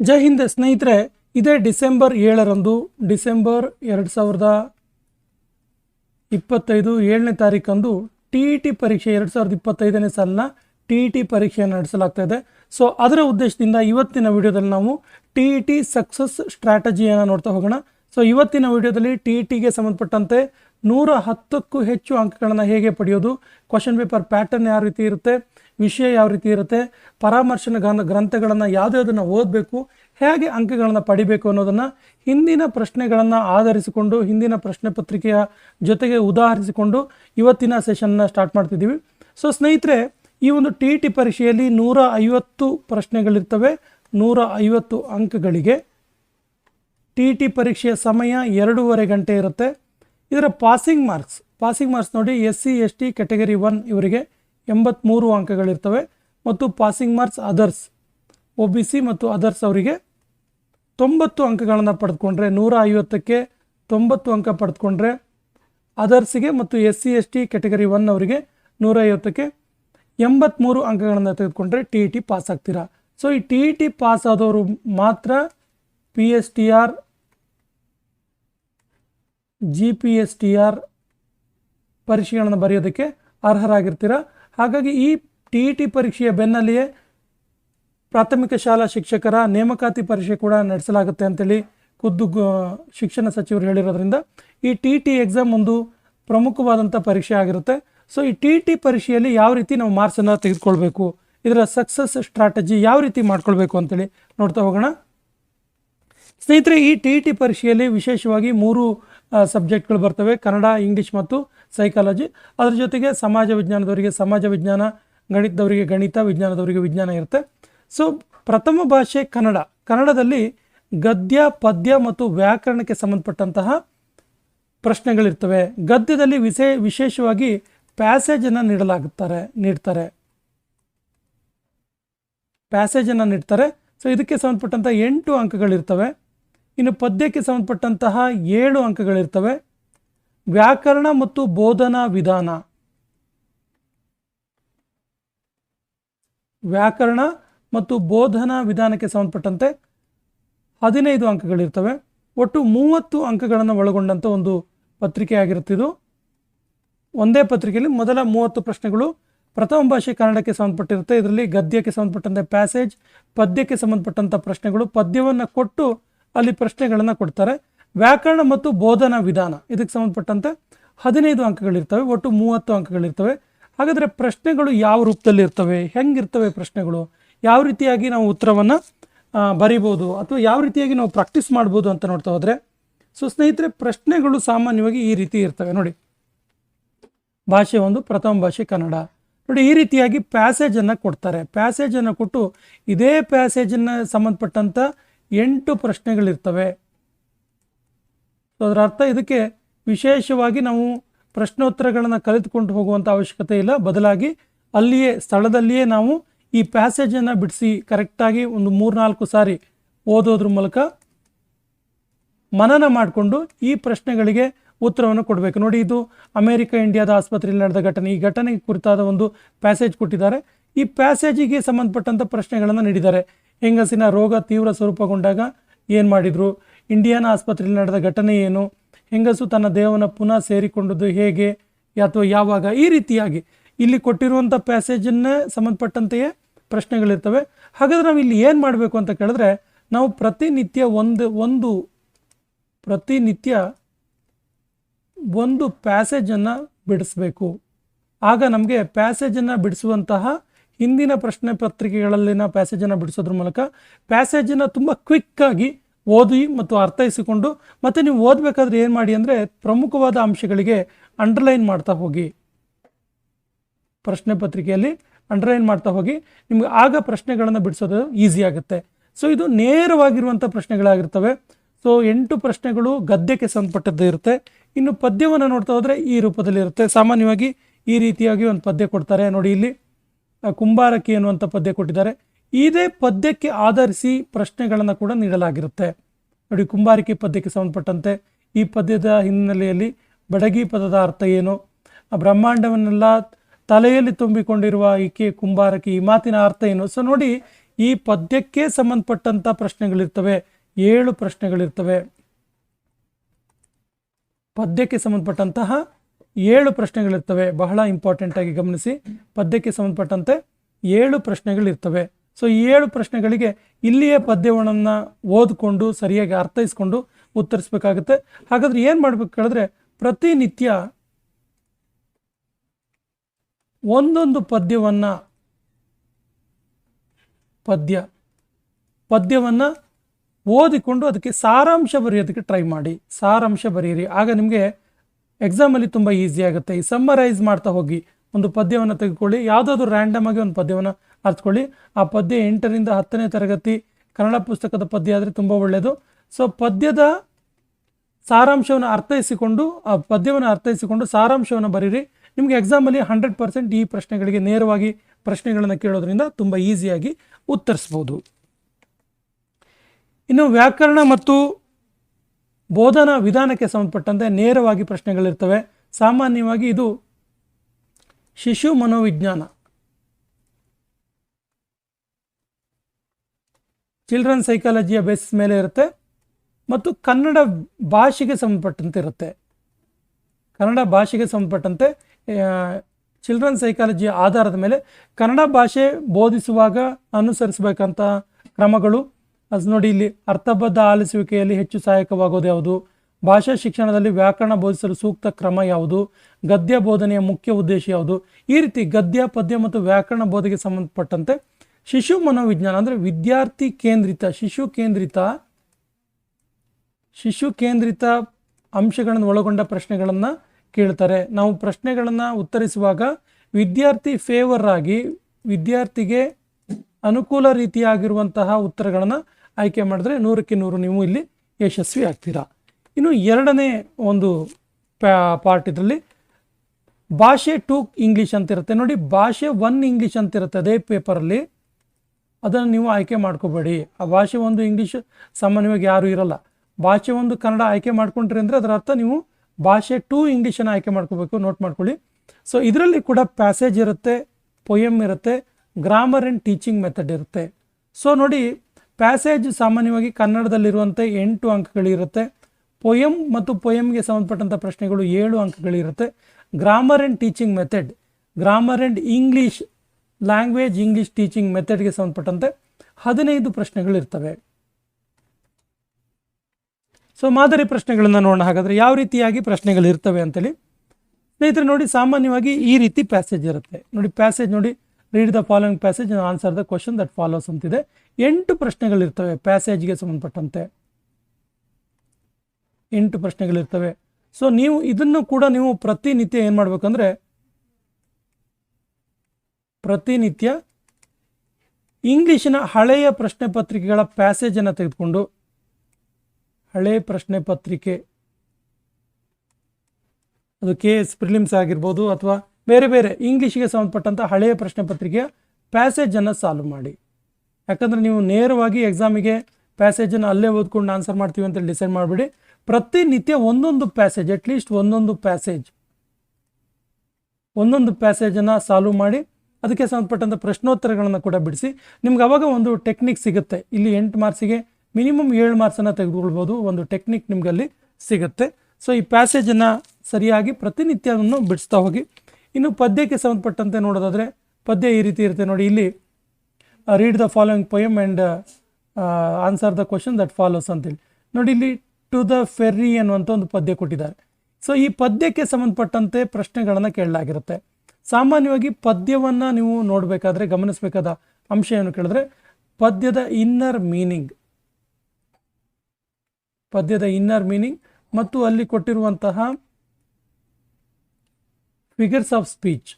ಜೈ ಹಿಂದ್ ಸ್ನೇಹಿತರೆ, ಇದೇ ಡಿಸೆಂಬರ್ ಏಳರಂದು ಡಿಸೆಂಬರ್ ಎರಡು ಸಾವಿರದ ಇಪ್ಪತ್ತೈದು ಏಳನೇ ತಾರೀಕಂದು ಟಿ ಇ ಟಿ ಪರೀಕ್ಷೆ ಎರಡು ಸಾವಿರದ ಇಪ್ಪತ್ತೈದನೇ ಸಾಲಿನ ಟಿ ಇ ಟಿ ಪರೀಕ್ಷೆಯನ್ನು ನಡೆಸಲಾಗ್ತಾ ಇದೆ. ಸೊ ಅದರ ಉದ್ದೇಶದಿಂದ ಇವತ್ತಿನ ವಿಡಿಯೋದಲ್ಲಿ ನಾವು ಟಿ ಇ ಟಿ ಸಕ್ಸಸ್ ಸ್ಟ್ರಾಟಜಿಯನ್ನು ನೋಡ್ತಾ ಹೋಗೋಣ. ಸೊ ಇವತ್ತಿನ ವಿಡಿಯೋದಲ್ಲಿ ಟಿ ಇ ಟಿಗೆ ಸಂಬಂಧಪಟ್ಟಂತೆ ನೂರ ಹತ್ತಕ್ಕೂ ಹೆಚ್ಚು ಅಂಕಗಳನ್ನು ಹೇಗೆ ಪಡೆಯೋದು, ಕ್ವಶನ್ ಪೇಪರ್ ಪ್ಯಾಟರ್ನ್ ಯಾವ ರೀತಿ ಇರುತ್ತೆ ವಿಷಯ ಯಾವ ರೀತಿ ಇರುತ್ತೆ? ಪರಾಮರ್ಶನ ಗ್ರಂಥ, ಗ್ರಂಥಗಳನ್ನು ಯಾವುದ್ಯಾವುದನ್ನು ಓದಬೇಕು, ಹೇಗೆ ಅಂಕಗಳನ್ನು ಪಡಿಬೇಕು ಅನ್ನೋದನ್ನು ಹಿಂದಿನ ಪ್ರಶ್ನೆಗಳನ್ನು ಆಧರಿಸಿಕೊಂಡು, ಹಿಂದಿನ ಪ್ರಶ್ನೆ ಪತ್ರಿಕೆಯ ಜೊತೆಗೆ ಉದಾಹರಿಸಿಕೊಂಡು ಇವತ್ತಿನ ಸೆಷನ್ನ ಸ್ಟಾರ್ಟ್ ಮಾಡ್ತಿದ್ದೀವಿ. ಸೊ ಸ್ನೇಹಿತರೆ, ಈ ಒಂದು ಟಿ ಟಿ ಪರೀಕ್ಷೆಯಲ್ಲಿ ನೂರ ಐವತ್ತು ಪ್ರಶ್ನೆಗಳಿರ್ತವೆ. ನೂರ ಐವತ್ತು ಅಂಕಗಳಿಗೆ ಟಿ ಟಿ ಪರೀಕ್ಷೆಯ ಸಮಯ ಎರಡೂವರೆ ಗಂಟೆ ಇರುತ್ತೆ. ಇದರ ಪಾಸಿಂಗ್ ಮಾರ್ಕ್ಸ್ ಪಾಸಿಂಗ್ ಮಾರ್ಕ್ಸ್ ನೋಡಿ S C S T category one ಇವರಿಗೆ ಎಂಬತ್ತ್ಮೂರು ಅಂಕಗಳಿರ್ತವೆ ಮತ್ತು passing marks others O B C ಮತ್ತು ಅದರ್ಸ್ ಅವರಿಗೆ ತೊಂಬತ್ತು ಅಂಕಗಳನ್ನು ಪಡೆದುಕೊಂಡ್ರೆ ನೂರ ಐವತ್ತಕ್ಕೆ ತೊಂಬತ್ತು ಅಂಕ ಪಡೆದುಕೊಂಡ್ರೆ ಅದರ್ಸಿಗೆ ಮತ್ತು S C S T category one ಅವರಿಗೆ ನೂರ ಐವತ್ತಕ್ಕೆ ಎಂಬತ್ತ್ಮೂರು ಅಂಕಗಳನ್ನು ತೆಗೆದುಕೊಂಡ್ರೆ ಟಿ ಇ ಟಿ ಪಾಸ್ ಆಗ್ತೀರಾ. ಸೊ ಈ ಟಿ ಇ ಟಿ ಪಾಸ್ ಆದವರು ಮಾತ್ರ P S T R G P S T R ಪರೀಕ್ಷೆಗಳನ್ನು ಬರೆಯೋದಕ್ಕೆ ಅರ್ಹರಾಗಿರ್ತೀರ. ಹಾಗಾಗಿ ಈ ಟಿ ಇ ಟಿ ಪರೀಕ್ಷೆಯ ಬೆನ್ನಲ್ಲಿಯೇ ಪ್ರಾಥಮಿಕ ಶಾಲಾ ಶಿಕ್ಷಕರ ನೇಮಕಾತಿ ಪರೀಕ್ಷೆ ಕೂಡ ನಡೆಸಲಾಗುತ್ತೆ ಅಂತೇಳಿ ಖುದ್ದು ಶಿಕ್ಷಣ ಸಚಿವರು ಹೇಳಿರೋದ್ರಿಂದ ಈ ಟಿ ಟಿ ಎಕ್ಸಾಮ್ ಒಂದು ಪ್ರಮುಖವಾದಂಥ ಪರೀಕ್ಷೆ ಆಗಿರುತ್ತೆ. ಸೊ ಈ ಟಿ ಟಿ ಪರೀಕ್ಷೆಯಲ್ಲಿ ಯಾವ ರೀತಿ ನಾವು ಮಾರ್ಕ್ಸನ್ನು ತೆಗೆದುಕೊಳ್ಬೇಕು, ಇದರ ಸಕ್ಸಸ್ ಸ್ಟ್ರಾಟಜಿ ಯಾವ ರೀತಿ ಮಾಡ್ಕೊಳ್ಬೇಕು ಅಂತೇಳಿ ನೋಡ್ತಾ ಹೋಗೋಣ. ಸ್ನೇಹಿತರೆ, ಈ ಟಿ ಇ ಟಿ ಪರೀಕ್ಷೆಯಲ್ಲಿ ವಿಶೇಷವಾಗಿ ಮೂರು ಸಬ್ಜೆಕ್ಟ್ಗಳು ಬರ್ತವೆ. ಕನ್ನಡ, ಇಂಗ್ಲೀಷ್ ಮತ್ತು ಸೈಕಾಲಜಿ. ಅದರ ಜೊತೆಗೆ ಸಮಾಜ ವಿಜ್ಞಾನದವರಿಗೆ, ಸಮಾಜ ವಿಜ್ಞಾನ ಗಣಿತದವರಿಗೆ, ಗಣಿತ ವಿಜ್ಞಾನದವರಿಗೆ ವಿಜ್ಞಾನ ಇರುತ್ತೆ. ಸೊ ಪ್ರಥಮ ಭಾಷೆ ಕನ್ನಡ. ಕನ್ನಡದಲ್ಲಿ ಗದ್ಯ, ಪದ್ಯ ಮತ್ತು ವ್ಯಾಕರಣಕ್ಕೆ ಸಂಬಂಧಪಟ್ಟಂತಹ ಪ್ರಶ್ನೆಗಳಿರ್ತವೆ. ಗದ್ಯದಲ್ಲಿ ವಿಶೇ, ವಿಶೇಷವಾಗಿ ಪ್ಯಾಸೇಜನ್ನು ನೀಡಲಾಗುತ್ತಾರೆ, ನೀಡ್ತಾರೆ. ಪ್ಯಾಸೇಜನ್ನು ನೀಡ್ತಾರೆ. ಸೊ ಇದಕ್ಕೆ ಸಂಬಂಧಪಟ್ಟಂಥ ಎಂಟು ಅಂಕಗಳಿರ್ತವೆ. ಇನ್ನು ಪದ್ಯಕ್ಕೆ ಸಂಬಂಧಪಟ್ಟಂತಹ ಏಳು ಅಂಕಗಳಿರ್ತವೆ. ವ್ಯಾಕರಣ ಮತ್ತು ಬೋಧನಾ ವಿಧಾನ. ವ್ಯಾಕರಣ ಮತ್ತು ಬೋಧನಾ ವಿಧಾನಕ್ಕೆ ಸಂಬಂಧಪಟ್ಟಂತೆ ಹದಿನೈದು ಅಂಕಗಳಿರ್ತವೆ. ಒಟ್ಟು ಮೂವತ್ತು ಅಂಕಗಳನ್ನು ಒಳಗೊಂಡಂಥ ಒಂದು ಪತ್ರಿಕೆ ಆಗಿರುತ್ತಿದ್ದು ಒಂದೇ ಪತ್ರಿಕೆಯಲ್ಲಿ ಮೊದಲ ಮೂವತ್ತು ಪ್ರಶ್ನೆಗಳು ಪ್ರಥಮ ಭಾಷೆ ಕನ್ನಡಕ್ಕೆ ಸಂಬಂಧಪಟ್ಟಿರುತ್ತೆ. ಇದರಲ್ಲಿ ಗದ್ಯಕ್ಕೆ ಸಂಬಂಧಪಟ್ಟಂತೆ ಪ್ಯಾಸೇಜ್ ಪದ್ಯಕ್ಕೆ ಸಂಬಂಧಪಟ್ಟಂಥ ಪ್ರಶ್ನೆಗಳು, ಪದ್ಯವನ್ನು ಕೊಟ್ಟು ಅಲ್ಲಿ ಪ್ರಶ್ನೆಗಳನ್ನು ಕೊಡ್ತಾರೆ. ವ್ಯಾಕರಣ ಮತ್ತು ಬೋಧನಾ ವಿಧಾನ, ಇದಕ್ಕೆ ಸಂಬಂಧಪಟ್ಟಂತೆ ಹದಿನೈದು ಅಂಕಗಳಿರ್ತವೆ, ಒಟ್ಟು ಮೂವತ್ತು ಅಂಕಗಳಿರ್ತವೆ. ಹಾಗಾದರೆ ಪ್ರಶ್ನೆಗಳು ಯಾವ ರೂಪದಲ್ಲಿ ಇರ್ತವೆ, ಹೆಂಗಿರ್ತವೆ ಪ್ರಶ್ನೆಗಳು? ಯಾವ ರೀತಿಯಾಗಿ ನಾವು ಉತ್ತರವನ್ನು ಬರಿಬೋದು ಅಥವಾ ಯಾವ ರೀತಿಯಾಗಿ ನಾವು ಪ್ರಾಕ್ಟೀಸ್ ಮಾಡ್ಬೋದು ಅಂತ ನೋಡ್ತಾ ಹೋದರೆ, ಸೊ ಸ್ನೇಹಿತರೆ, ಪ್ರಶ್ನೆಗಳು ಸಾಮಾನ್ಯವಾಗಿ ಈ ರೀತಿ ಇರ್ತವೆ. ನೋಡಿ. ಭಾಷೆ ಒಂದು, ಪ್ರಥಮ ಭಾಷೆ ಕನ್ನಡ. ನೋಡಿ, ಈ ರೀತಿಯಾಗಿ ಪ್ಯಾಸೇಜನ್ನು ಕೊಡ್ತಾರೆ. ಪ್ಯಾಸೇಜನ್ನು ಕೊಟ್ಟು ಇದೇ ಪ್ಯಾಸೇಜನ್ನು ಸಂಬಂಧಪಟ್ಟಂಥ ಎಂಟು ಪ್ರಶ್ನೆಗಳಿರ್ತವೆ. ಸೊ ಅದರ ಅರ್ಥ ಇದಕ್ಕೆ ವಿಶೇಷವಾಗಿ ನಾವು ಪ್ರಶ್ನೋತ್ತರಗಳನ್ನು ಕಲಿತುಕೊಂಡು ಹೋಗುವಂಥ ಅವಶ್ಯಕತೆ ಇಲ್ಲ. ಬದಲಾಗಿ ಅಲ್ಲಿಯೇ, ಸ್ಥಳದಲ್ಲಿಯೇ ನಾವು ಈ ಪ್ಯಾಸೇಜನ್ನು ಬಿಡಿಸಿ ಕರೆಕ್ಟಾಗಿ ಒಂದು ಮೂರ್ನಾಲ್ಕು ಸಾರಿ ಓದೋದ್ರ ಮೂಲಕ ಮನನ ಮಾಡಿಕೊಂಡು ಈ ಪ್ರಶ್ನೆಗಳಿಗೆ ಉತ್ತರವನ್ನು ಕೊಡಬೇಕು. ನೋಡಿ, ಇದು ಅಮೆರಿಕ, ಇಂಡಿಯಾದ ಆಸ್ಪತ್ರೆಯಲ್ಲಿ ನಡೆದ ಘಟನೆ. ಈ ಘಟನೆಗೆ ಕುರಿತಾದ ಒಂದು ಪ್ಯಾಸೇಜ್ ಕೊಟ್ಟಿದ್ದಾರೆ. ಈ ಪ್ಯಾಸೇಜಿಗೆ ಸಂಬಂಧಪಟ್ಟಂಥ ಪ್ರಶ್ನೆಗಳನ್ನು ನೀಡಿದ್ದಾರೆ. ಹೆಂಗಸಿನ ರೋಗ ತೀವ್ರ ಸ್ವರೂಪಗೊಂಡಾಗ ಏನು ಮಾಡಿದರು? ಇಂಡಿಯನ್ ಆಸ್ಪತ್ರೆಯಲ್ಲಿ ನಡೆದ ಘಟನೆ ಏನು? ಹೆಂಗಸು ತನ್ನ ದೇಹವನ್ನು ಪುನಃ ಸೇರಿಕೊಂಡದ್ದು ಹೇಗೆ? ಅಥವಾ ಯಾವಾಗ? ಈ ರೀತಿಯಾಗಿ ಇಲ್ಲಿ ಕೊಟ್ಟಿರುವಂಥ ಪ್ಯಾಸೇಜನ್ನೇ ಸಂಬಂಧಪಟ್ಟಂತೆಯೇ ಪ್ರಶ್ನೆಗಳಿರ್ತವೆ. ಹಾಗಾದ್ರೆ ನಾವು ಇಲ್ಲಿ ಏನು ಮಾಡಬೇಕು ಅಂತ ಕೇಳಿದ್ರೆ, ನಾವು ಪ್ರತಿನಿತ್ಯ ಒಂದು ಒಂದು, ಪ್ರತಿನಿತ್ಯ ಒಂದು ಪ್ಯಾಸೇಜನ್ನು ಬಿಡಿಸ್ಬೇಕು. ಆಗ ನಮಗೆ ಪ್ಯಾಸೇಜನ್ನು ಬಿಡಿಸುವಂತಹ ಹಿಂದಿನ ಪ್ರಶ್ನೆ ಪತ್ರಿಕೆಗಳಲ್ಲಿನ ಪ್ಯಾಸೇಜನ್ನು ಬಿಡಿಸೋದ್ರ ಮೂಲಕ ಪ್ಯಾಸೇಜನ್ನು ತುಂಬ ಕ್ವಿಕ್ಕಾಗಿ ಓದಿ ಮತ್ತು ಅರ್ಥೈಸಿಕೊಂಡು ಮತ್ತು ನೀವು ಓದಬೇಕಾದ್ರೆ ಏನು ಮಾಡಿ ಅಂದರೆ ಪ್ರಮುಖವಾದ ಅಂಶಗಳಿಗೆ ಅಂಡರ್ಲೈನ್ ಮಾಡ್ತಾ ಹೋಗಿ. ಪ್ರಶ್ನೆ ಪತ್ರಿಕೆಯಲ್ಲಿ ಅಂಡರ್ಲೈನ್ ಮಾಡ್ತಾ ಹೋಗಿ. ನಿಮ್ಗೆ ಆಗ ಪ್ರಶ್ನೆಗಳನ್ನು ಬಿಡಿಸೋದು ಈಸಿ ಆಗುತ್ತೆ. ಸೊ ಇದು ನೇರವಾಗಿರುವಂಥ ಪ್ರಶ್ನೆಗಳಾಗಿರ್ತವೆ. ಸೊ ಎಂಟು ಪ್ರಶ್ನೆಗಳು ಗದ್ಯಕ್ಕೆ ಸಂಬಂಧಪಟ್ಟದ್ದು ಇರುತ್ತೆ. ಇನ್ನು ಪದ್ಯವನ್ನು ನೋಡ್ತಾ ಹೋದರೆ ಈ ರೂಪದಲ್ಲಿ ಇರುತ್ತೆ ಸಾಮಾನ್ಯವಾಗಿ ಈ ರೀತಿಯಾಗಿ ಒಂದು ಪದ್ಯ ಕೊಡ್ತಾರೆ ನೋಡಿ ಇಲ್ಲಿ. ಕುಂಬಾರಕಿ ಎನ್ನುವಂಥ ಪದ್ಯ ಕೊಟ್ಟಿದ್ದಾರೆ. ಇದೇ ಪದ್ಯಕ್ಕೆ ಆಧರಿಸಿ ಪ್ರಶ್ನೆಗಳನ್ನು ಕೂಡ ನೀಡಲಾಗಿರುತ್ತೆ. ನೋಡಿ, ಕುಂಬಾರಿಕೆ ಪದ್ಯಕ್ಕೆ ಸಂಬಂಧಪಟ್ಟಂತೆ ಈ ಪದ್ಯದ ಹಿನ್ನೆಲೆಯಲ್ಲಿ ಬಡಗಿ ಪದದ ಅರ್ಥ ಏನು? ಬ್ರಹ್ಮಾಂಡವನ್ನೆಲ್ಲ ತಲೆಯಲ್ಲಿ ತುಂಬಿಕೊಂಡಿರುವ ಈಕೆ ಕುಂಬಾರಕಿ ಈ ಮಾತಿನ ಅರ್ಥ ಏನು? ಸೊ, ನೋಡಿ, ಈ ಪದ್ಯಕ್ಕೆ ಸಂಬಂಧಪಟ್ಟಂಥ ಪ್ರಶ್ನೆಗಳಿರ್ತವೆ, ಏಳು ಪ್ರಶ್ನೆಗಳಿರ್ತವೆ. ಪದ್ಯಕ್ಕೆ ಸಂಬಂಧಪಟ್ಟಂತಹ ಏಳು ಪ್ರಶ್ನೆಗಳಿರ್ತವೆ. ಬಹಳ ಇಂಪಾರ್ಟೆಂಟ್ ಆಗಿ ಗಮನಿಸಿ. ಪದ್ಯಕ್ಕೆ ಸಂಬಂಧಪಟ್ಟಂತೆ ಏಳು ಪ್ರಶ್ನೆಗಳಿರ್ತವೆ. ಸೊ ಈ ಏಳು ಪ್ರಶ್ನೆಗಳಿಗೆ ಇಲ್ಲಿಯೇ ಪದ್ಯವನ್ನು ಓದಿಕೊಂಡು, ಸರಿಯಾಗಿ ಅರ್ಥೈಸ್ಕೊಂಡು ಉತ್ತರಿಸ್ಬೇಕಾಗುತ್ತೆ. ಹಾಗಾದ್ರೆ ಏನು ಮಾಡ್ಬೇಕು ಹೇಳಿದ್ರೆ ಪ್ರತಿನಿತ್ಯ ಒಂದೊಂದು ಪದ್ಯವನ್ನ, ಪದ್ಯ, ಪದ್ಯವನ್ನು ಓದಿಕೊಂಡು ಅದಕ್ಕೆ ಸಾರಾಂಶ ಬರೆಯೋದಕ್ಕೆ ಟ್ರೈ ಮಾಡಿ. ಸಾರಾಂಶ ಬರೆಯಿರಿ. ಆಗ ನಿಮಗೆ ಎಕ್ಸಾಮಲ್ಲಿ ತುಂಬ ಈಸಿ ಆಗುತ್ತೆ. ಈ ಸಮ್ಮರೈಸ್ ಮಾಡ್ತಾ ಹೋಗಿ ಒಂದು ಪದ್ಯವನ್ನು ತೆಗೆದುಕೊಳ್ಳಿ. ಯಾವುದಾದ್ರು ರ್ಯಾಂಡಮ್ ಆಗಿ ಒಂದು ಪದ್ಯವನ್ನು ಅರ್ಥಕೊಳ್ಳಿ ಆ ಪದ್ಯ ಎಂಟರಿಂದ ಹತ್ತನೇ ತರಗತಿ ಕನ್ನಡ ಪುಸ್ತಕದ ಪದ್ಯ ಆದರೆ ತುಂಬ ಒಳ್ಳೆಯದು ಸೊ ಪದ್ಯದ ಸಾರಾಂಶವನ್ನು ಅರ್ಥೈಸಿಕೊಂಡು, ಆ ಪದ್ಯವನ್ನು ಅರ್ಥೈಸಿಕೊಂಡು ಸಾರಾಂಶವನ್ನು ಬರೀರಿ. ನಿಮಗೆ ಎಕ್ಸಾಮಲ್ಲಿ ಹಂಡ್ರೆಡ್ ಪರ್ಸೆಂಟ್ ಈ ಪ್ರಶ್ನೆಗಳಿಗೆ ನೇರವಾಗಿ ಪ್ರಶ್ನೆಗಳನ್ನು ಕೇಳೋದ್ರಿಂದ ತುಂಬ ಈಸಿಯಾಗಿ ಉತ್ತರಿಸ್ಬೋದು. ಇನ್ನು ವ್ಯಾಕರಣ ಮತ್ತು ಬೋಧನಾ ವಿಧಾನಕ್ಕೆ ಸಂಬಂಧಪಟ್ಟಂತೆ ನೇರವಾಗಿ ಪ್ರಶ್ನೆಗಳಿರ್ತವೆ. ಸಾಮಾನ್ಯವಾಗಿ ಇದು ಶಿಶು ಮನೋವಿಜ್ಞಾನ. ಚಿಲ್ಡ್ರನ್ ಸೈಕಾಲಜಿಯ ಬೇಸಿಸ್ ಮೇಲೆ ಇರುತ್ತೆ. ಮತ್ತು ಕನ್ನಡ ಭಾಷೆಗೆ ಸಂಬಂಧಪಟ್ಟಂತೆ ಇರುತ್ತೆ. ಕನ್ನಡ ಭಾಷೆಗೆ ಸಂಬಂಧಪಟ್ಟಂತೆ ಚಿಲ್ಡ್ರನ್ ಸೈಕಾಲಜಿಯ ಆಧಾರದ ಮೇಲೆ ಕನ್ನಡ ಭಾಷೆ ಬೋಧಿಸುವಾಗ ಅನುಸರಿಸಬೇಕಂತ ಕ್ರಮಗಳು ಅದು ನೋಡಿ ಇಲ್ಲಿ ಅರ್ಥಬದ್ಧ ಆಲಿಸುವಿಕೆಯಲ್ಲಿ ಹೆಚ್ಚು ಸಹಾಯಕವಾಗೋದು ಯಾವುದು? ಭಾಷಾ ಶಿಕ್ಷಣದಲ್ಲಿ ವ್ಯಾಕರಣ ಬೋಧಿಸಲು ಸೂಕ್ತ ಕ್ರಮ ಯಾವುದು? ಗದ್ಯ ಬೋಧನೆಯ ಮುಖ್ಯ ಉದ್ದೇಶ ಯಾವುದು? ಈ ರೀತಿ ಗದ್ಯ, ಪದ್ಯ ಮತ್ತು ವ್ಯಾಕರಣ ಬೋಧೆಗೆ ಸಂಬಂಧಪಟ್ಟಂತೆ ಶಿಶು ಮನೋವಿಜ್ಞಾನ ಅಂದರೆ ವಿದ್ಯಾರ್ಥಿ ಕೇಂದ್ರಿತ, ಶಿಶು ಕೇಂದ್ರಿತ ಶಿಶು ಕೇಂದ್ರಿತ ಅಂಶಗಳನ್ನು ಒಳಗೊಂಡ ಪ್ರಶ್ನೆಗಳನ್ನು ಕೇಳ್ತಾರೆ. ನಾವು ಪ್ರಶ್ನೆಗಳನ್ನು ಉತ್ತರಿಸುವಾಗ ವಿದ್ಯಾರ್ಥಿ ಫೇವರ್ ಆಗಿ, ವಿದ್ಯಾರ್ಥಿಗೆ ಅನುಕೂಲ ರೀತಿಯಾಗಿರುವಂತಹ ಉತ್ತರಗಳನ್ನು ಆಯ್ಕೆ ಮಾಡಿದ್ರೆ ನೂರಕ್ಕೆ ನೂರು ನೀವು ಇಲ್ಲಿ ಯಶಸ್ವಿ ಆಗ್ತೀರಾ. ಇನ್ನು ಎರಡನೇ ಒಂದು ಪಾರ್ಟ್ ಇದರಲ್ಲಿ ಭಾಷೆ ಟು ಇಂಗ್ಲೀಷ್ ಅಂತ ಇರುತ್ತೆ. ನೋಡಿ, ಭಾಷೆ ಒನ್ ಇಂಗ್ಲೀಷ್ ಅಂತ ಇರುತ್ತೆ ಅದೇ ಪೇಪರಲ್ಲಿ ಅದನ್ನು ನೀವು ಆಯ್ಕೆ ಮಾಡ್ಕೋಬೇಡಿ. ಆ ಭಾಷೆ ಒಂದು ಇಂಗ್ಲೀಷ್ ಸಾಮಾನ್ಯವಾಗಿ ಯಾರೂ ಇರಲ್ಲ. ಭಾಷೆ ಒಂದು ಕನ್ನಡ ಆಯ್ಕೆ ಮಾಡ್ಕೊಂಡ್ರಿ ಅಂದರೆ ಅದರ ಅರ್ಥ ನೀವು ಭಾಷೆ ಟು ಇಂಗ್ಲೀಷನ್ನು ಆಯ್ಕೆ ಮಾಡ್ಕೋಬೇಕು. ನೋಟ್ ಮಾಡ್ಕೊಳ್ಳಿ. ಸೊ ಇದರಲ್ಲಿ ಕೂಡ ಪ್ಯಾಸೇಜ್ ಇರುತ್ತೆ ಪೊಯಮ್ ಇರುತ್ತೆ ಗ್ರಾಮರ್ ಆ್ಯಂಡ್ ಟೀಚಿಂಗ್ ಮೆಥಡ್ ಇರುತ್ತೆ. ಸೊ ನೋಡಿ ಪ್ಯಾಸೇಜ್ ಸಾಮಾನ್ಯವಾಗಿ ಕನ್ನಡದಲ್ಲಿರುವಂಥ ಎಂಟು ಅಂಕಗಳಿರುತ್ತೆ. ಪೊಯಮ್ ಮತ್ತು ಪೊಯಮ್ಗೆ ಸಂಬಂಧಪಟ್ಟಂಥ ಪ್ರಶ್ನೆಗಳು ಏಳು ಅಂಕಗಳಿರುತ್ತೆ. Grammar and teaching method grammar and English language English teaching ಮೆಥಡ್ಗೆ ಸಂಬಂಧಪಟ್ಟಂತೆ ಹದಿನೈದು ಪ್ರಶ್ನೆಗಳಿರ್ತವೆ. ಸೊ ಮಾದರಿ ಪ್ರಶ್ನೆಗಳನ್ನು ನೋಡೋಣ. ಹಾಗಾದರೆ ಯಾವ ರೀತಿಯಾಗಿ ಪ್ರಶ್ನೆಗಳು ಇರ್ತವೆ ಅಂತೇಳಿ. ಸ್ನೇಹಿತರೆ, ನೋಡಿ, ಸಾಮಾನ್ಯವಾಗಿ ಈ ರೀತಿ ಪ್ಯಾಸೇಜ್ ಇರುತ್ತೆ. ನೋಡಿ ಪ್ಯಾಸೇಜ್ ನೋಡಿ. Read the following passage answer the question that follows ಅಂತಿದೆ ಎಂಟು ಪ್ರಶ್ನೆಗಳಿರ್ತವೆ ಪ್ಯಾಸೇಜ್ಗೆ ಸಂಬಂಧಪಟ್ಟಂತೆ. ಎಂಟು ಪ್ರಶ್ನೆಗಳಿರ್ತವೆ. ಸೊ ನೀವು ಇದನ್ನು ಕೂಡ ನೀವು ಪ್ರತಿನಿತ್ಯ ಏನು ಮಾಡಬೇಕಂದ್ರೆ, ಪ್ರತಿನಿತ್ಯ ಇಂಗ್ಲೀಷಿನ ಹಳೆಯ ಪ್ರಶ್ನೆ ಪತ್ರಿಕೆಗಳ ಪ್ಯಾಸೇಜನ್ನು ತೆಗೆದುಕೊಂಡು ಹಳೆಯ ಪ್ರಶ್ನೆ ಪತ್ರಿಕೆ, ಅದು ಕೆ ಎಸ್ ಪ್ರಿಲಿಮ್ಸ್ ಆಗಿರ್ಬೋದು ಅಥವಾ ಬೇರೆ ಬೇರೆ ಇಂಗ್ಲೀಷಿಗೆ ಸಂಬಂಧಪಟ್ಟಂಥ ಹಳೆಯ ಪ್ರಶ್ನೆ ಪತ್ರಿಕೆಯ ಪ್ಯಾಸೇಜನ್ನು ಸಾಲ್ವ್ ಮಾಡಿ. ಯಾಕಂದರೆ ನೀವು ನೇರವಾಗಿ ಎಕ್ಸಾಮಿಗೆ ಪ್ಯಾಸೇಜನ್ನು ಅಲ್ಲೇ ಓದ್ಕೊಂಡು ಆನ್ಸರ್ ಮಾಡ್ತೀವಿ ಅಂತ ಡಿಸೈಡ್ ಮಾಡಿಬಿಡಿ. ಪ್ರತಿನಿತ್ಯ ಒಂದೊಂದು ಪ್ಯಾಸೇಜ್ ಅಟ್ಲೀಸ್ಟ್ ಒಂದೊಂದು ಪ್ಯಾಸೇಜ್ ಒಂದೊಂದು ಪ್ಯಾಸೇಜನ್ನು ಸಾಲ್ವ್ ಮಾಡಿ, ಅದಕ್ಕೆ ಸಂಬಂಧಪಟ್ಟಂಥ ಪ್ರಶ್ನೋತ್ತರಗಳನ್ನು ಕೂಡ ಬಿಡಿಸಿ. ನಿಮ್ಗೆ ಅವಾಗ ಒಂದು ಟೆಕ್ನಿಕ್ ಸಿಗುತ್ತೆ. ಇಲ್ಲಿ ಎಂಟು ಮಾರ್ಕ್ಸಿಗೆ ಮಿನಿಮಮ್ ಏಳು ಮಾರ್ಕ್ಸನ್ನು ತೆಗೆದುಕೊಳ್ಬೋದು. ಒಂದು ಟೆಕ್ನಿಕ್ ನಿಮಗಲ್ಲಿ ಸಿಗುತ್ತೆ. ಸೊ ಈ ಪ್ಯಾಸೇಜನ್ನು ಸರಿಯಾಗಿ ಪ್ರತಿನಿತ್ಯವನ್ನು ಬಿಡಿಸ್ತಾ ಹೋಗಿ ಇನ್ನು ಪದ್ಯಕ್ಕೆ ಸಂಬಂಧಪಟ್ಟಂತೆ ನೋಡೋದಾದರೆ ಪದ್ಯ ಈ ರೀತಿ ಇರುತ್ತೆ ನೋಡಿ, ಇಲ್ಲಿ read the following poem and answer the question that follows ಅಂತೇಳಿ. ನೋಡಿ, ಇಲ್ಲಿ ಟು ದ ಫೆರ್ರಿ ಅನ್ನುವಂಥ ಒಂದು ಪದ್ಯ ಕೊಟ್ಟಿದ್ದಾರೆ. ಸೊ ಈ ಪದ್ಯಕ್ಕೆ ಸಂಬಂಧಪಟ್ಟಂತೆ ಪ್ರಶ್ನೆಗಳನ್ನು ಕೇಳಲಾಗಿರುತ್ತೆ. ಸಾಮಾನ್ಯವಾಗಿ ಪದ್ಯವನ್ನು ನೀವು ನೋಡಬೇಕಾದ್ರೆ, ಗಮನಿಸಬೇಕಾದ ಅಂಶ ಏನು ಕೇಳಿದ್ರೆ, ಪದ್ಯದ ಇನ್ನರ್ ಮೀನಿಂಗ್ ಪದ್ಯದ ಇನ್ನರ್ ಮೀನಿಂಗ್ ಮತ್ತು ಅಲ್ಲಿ ಕೊಟ್ಟಿರುವಂತಹ ಫಿಗರ್ಸ್ of speech.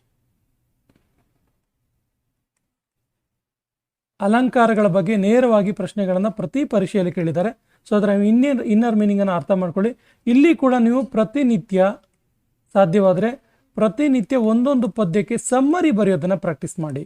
ಅಲಂಕಾರಗಳ ಬಗ್ಗೆ ನೇರವಾಗಿ ಪ್ರಶ್ನೆಗಳನ್ನು ಪ್ರತಿ ಪರೀಕ್ಷೆಯಲ್ಲಿ ಕೇಳಿದ್ದಾರೆ. ಸೊ ಅದರ ಇನ್ನರ್ ಇನ್ನರ್ ಮೀನಿಂಗನ್ನು ಅರ್ಥ ಮಾಡ್ಕೊಳ್ಳಿ. ಇಲ್ಲಿ ಕೂಡ ನೀವು ಪ್ರತಿನಿತ್ಯ ಸಾಧ್ಯವಾದರೆ ಪ್ರತಿನಿತ್ಯ ಒಂದೊಂದು ಪದ್ಯಕ್ಕೆ ಸಮ್ಮರಿ ಬರೆಯೋದನ್ನು ಪ್ರಾಕ್ಟೀಸ್ ಮಾಡಿ.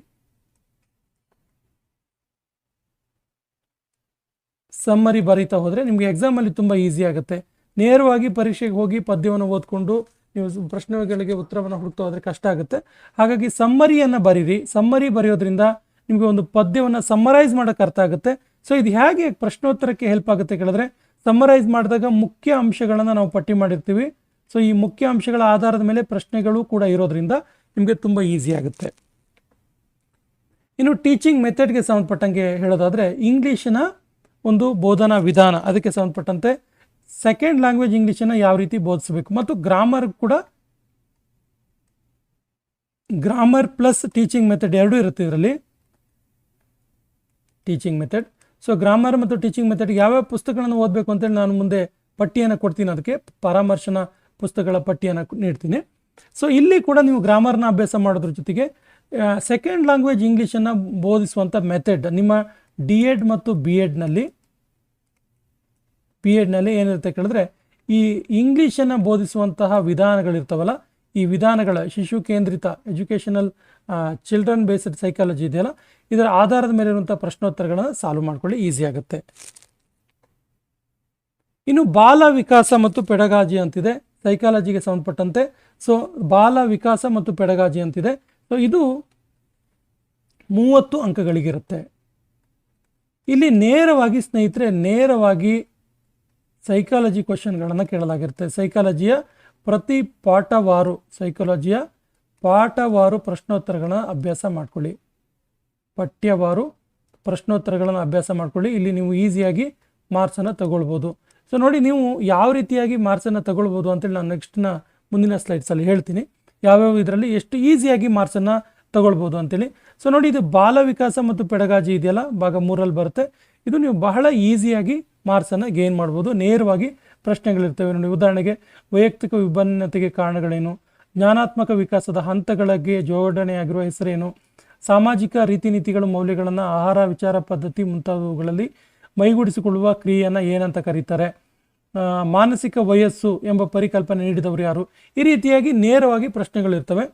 ಸಮ್ಮರಿ ಬರೀತಾ ಹೋದರೆ ನಿಮಗೆ ಎಕ್ಸಾಮಲ್ಲಿ ತುಂಬ ಈಸಿ ಆಗುತ್ತೆ. ನೇರವಾಗಿ ಪರೀಕ್ಷೆಗೆ ಹೋಗಿ ಪದ್ಯವನ್ನು ಓದ್ಕೊಂಡು ನೀವು ಪ್ರಶ್ನೆಗಳಿಗೆ ಉತ್ತರವನ್ನು ಹುಡುಕ್ತಾ ಕಷ್ಟ ಆಗುತ್ತೆ. ಹಾಗಾಗಿ ಸಮ್ಮರಿಯನ್ನು ಬರೀರಿ. ಸಮ್ಮರಿ ಬರೆಯೋದ್ರಿಂದ ನಿಮಗೆ ಒಂದು ಪದ್ಯವನ್ನು ಸಮ್ಮರೈಸ್ ಮಾಡೋಕ್ಕೆ ಅರ್ಥ ಆಗುತ್ತೆ. ಸೊ ಇದು ಹೇಗೆ ಪ್ರಶ್ನೋತ್ತರಕ್ಕೆ ಹೆಲ್ಪ್ ಆಗುತ್ತೆ ಕೇಳಿದ್ರೆ ಸಮ್ಮರೈಸ್ ಮಾಡಿದಾಗ ಮುಖ್ಯ ಅಂಶಗಳನ್ನು ನಾವು ಪಟ್ಟಿ ಮಾಡಿರ್ತೀವಿ. ಸೊ ಈ ಮುಖ್ಯ ಅಂಶಗಳ ಆಧಾರದ ಮೇಲೆ ಪ್ರಶ್ನೆಗಳು ಕೂಡ ಇರೋದ್ರಿಂದ ನಿಮಗೆ ತುಂಬ ಈಸಿ ಆಗುತ್ತೆ. ಇನ್ನು ಟೀಚಿಂಗ್ ಮೆಥಡ್ಗೆ ಸಂಬಂಧಪಟ್ಟಂಗೆ ಹೇಳೋದಾದರೆ ಇಂಗ್ಲೀಷಿನ ಒಂದು ಬೋಧನಾ ವಿಧಾನ, ಅದಕ್ಕೆ ಸಂಬಂಧಪಟ್ಟಂತೆ ಸೆಕೆಂಡ್ ಲ್ಯಾಂಗ್ವೇಜ್ ಇಂಗ್ಲೀಷನ್ನು ಯಾವ ರೀತಿ ಬೋಧಿಸಬೇಕು? ಮತ್ತು ಗ್ರಾಮರ್ ಕೂಡ ಗ್ರಾಮರ್ ಪ್ಲಸ್ ಟೀಚಿಂಗ್ ಮೆಥಡ್ ಎರಡೂ ಇರುತ್ತೆ ಇದರಲ್ಲಿ. ಟೀಚಿಂಗ್ ಮೆಥಡ್ ಸೊ ಗ್ರಾಮರ್ ಮತ್ತು ಟೀಚಿಂಗ್ ಮೆಥಡ್ ಯಾವ್ಯಾವ ಪುಸ್ತಕಗಳನ್ನು ಓದಬೇಕು ಅಂತೇಳಿ ನಾನು ಮುಂದೆ ಪಟ್ಟಿಯನ್ನು ಕೊಡ್ತೀನಿ. ಅದಕ್ಕೆ ಪರಾಮರ್ಶನ ಪುಸ್ತಕಗಳ ಪಟ್ಟಿಯನ್ನು ನೀಡ್ತೀನಿ. ಸೊ ಇಲ್ಲಿ ಕೂಡ ನೀವು ಗ್ರಾಮರ್ನ ಅಭ್ಯಾಸ ಮಾಡೋದ್ರ ಜೊತೆಗೆ ಸೆಕೆಂಡ್ ಲ್ಯಾಂಗ್ವೇಜ್ ಇಂಗ್ಲೀಷನ್ನು ಬೋಧಿಸುವಂಥ ಮೆಥಡ್ ನಿಮ್ಮ ಡಿ ಎಡ್ ಮತ್ತು ಬಿ ಎಡ್ನಲ್ಲಿ ಬಿ ಎಡ್ನಲ್ಲಿ ಏನಿರುತ್ತೆ ಕೇಳಿದ್ರೆ, ಈ ಇಂಗ್ಲೀಷನ್ನು ಬೋಧಿಸುವಂತಹ ವಿಧಾನಗಳಿರ್ತಾವಲ್ಲ, ಈ ವಿಧಾನಗಳ ಶಿಶು ಕೇಂದ್ರಿತ ಎಜುಕೇಷನಲ್ ಚಿಲ್ಡ್ರನ್ ಬೇಸ್ಡ್ ಸೈಕಾಲಜಿ ಇದೆಯಲ್ಲ, ಇದರ ಆಧಾರದ ಮೇಲೆ ಇರುವಂಥ ಪ್ರಶ್ನೋತ್ತರಗಳನ್ನು ಸಾಲ್ವ್ ಮಾಡ್ಕೊಳ್ಳಿ, ಈಸಿ ಆಗುತ್ತೆ. ಇನ್ನು ಬಾಲ ವಿಕಾಸ ಮತ್ತು ಪೆಡಗಾಜಿ ಅಂತಿದೆ, ಸೈಕಾಲಜಿಗೆ ಸಂಬಂಧಪಟ್ಟಂತೆ. ಸೊ, ಬಾಲ ವಿಕಾಸ ಮತ್ತು ಪೆಡಗಾಜಿ ಅಂತಿದೆ. ಸೊ, ಇದು ಮೂವತ್ತು ಅಂಕಗಳಿಗಿರುತ್ತೆ. ಇಲ್ಲಿ ನೇರವಾಗಿ ಸ್ನೇಹಿತರೆ, ನೇರವಾಗಿ ಸೈಕಾಲಜಿ ಕ್ವಶನ್ಗಳನ್ನು ಕೇಳಲಾಗಿರುತ್ತೆ. ಸೈಕಾಲಜಿಯ ಪ್ರತಿ ಪಾಠವಾರು ಸೈಕಾಲಜಿಯ ಪಾಠವಾರು ಪ್ರಶ್ನೋತ್ತರಗಳನ್ನ ಅಭ್ಯಾಸ ಮಾಡ್ಕೊಳ್ಳಿ. ಪಠ್ಯವಾರು ಪ್ರಶ್ನೋತ್ತರಗಳನ್ನು ಅಭ್ಯಾಸ ಮಾಡ್ಕೊಳ್ಳಿ. ಇಲ್ಲಿ ನೀವು ಈಸಿಯಾಗಿ ಮಾರ್ಕ್ಸನ್ನು ತಗೊಳ್ಬೋದು. ಸೊ ನೋಡಿ ನೀವು ಯಾವ ರೀತಿಯಾಗಿ ಮಾರ್ಕ್ಸನ್ನು ತಗೊಳ್ಬೋದು ಅಂತೇಳಿ ನಾನು ನೆಕ್ಸ್ಟ್ನ ಮುಂದಿನ ಸ್ಲೈಡ್ಸಲ್ಲಿ ಹೇಳ್ತೀನಿ. ಯಾವ್ಯಾವ ಇದರಲ್ಲಿ ಎಷ್ಟು ಈಸಿಯಾಗಿ ಮಾರ್ಕ್ಸನ್ನು ತಗೊಳ್ಬೋದು ಅಂತೇಳಿ. ಸೊ ನೋಡಿ ಇದು ಬಾಲ ವಿಕಾಸ ಮತ್ತು ಪೆಡಗಾಜಿ ಇದೆಯಲ್ಲ? ಭಾಗ ಮೂರಲ್ಲಿ ಬರುತ್ತೆ. ಇದು ನೀವು ಬಹಳ ಈಸಿಯಾಗಿ ಮಾರ್ಕ್ಸನ್ನು ಗೇನ್ ಮಾಡ್ಬೋದು. ನೇರವಾಗಿ ಪ್ರಶ್ನೆಗಳಿರ್ತವೆ. ನೋಡಿ, ಉದಾಹರಣೆಗೆ ವೈಯಕ್ತಿಕ ವಿಭಿನ್ನತೆಗೆ ಕಾರಣಗಳೇನು? ಜ್ಞಾನಾತ್ಮಕ ವಿಕಾಸದ ಹಂತಗಳಿಗೆ ಜೋಡಣೆಯಾಗಿರುವ ಹೆಸರೇನು? ಸಾಮಾಜಿಕ ರೀತಿ ನೀತಿಗಳು ಮೌಲ್ಯಗಳನ್ನು ಆಹಾರ, ವಿಚಾರ, ಪದ್ಧತಿ ಮುಂತಾದವುಗಳಲ್ಲಿ ಮೈಗೂಡಿಸಿಕೊಳ್ಳುವ ಕ್ರಿಯೆಯನ್ನು ಏನಂತ ಕರೀತಾರೆ? ಮಾನಸಿಕ ವಯಸ್ಸು ಎಂಬ ಪರಿಕಲ್ಪನೆ ನೀಡಿದವರು ಯಾರು? ಈ ರೀತಿಯಾಗಿ ನೇರವಾಗಿ ಪ್ರಶ್ನೆಗಳಿರ್ತವೆ.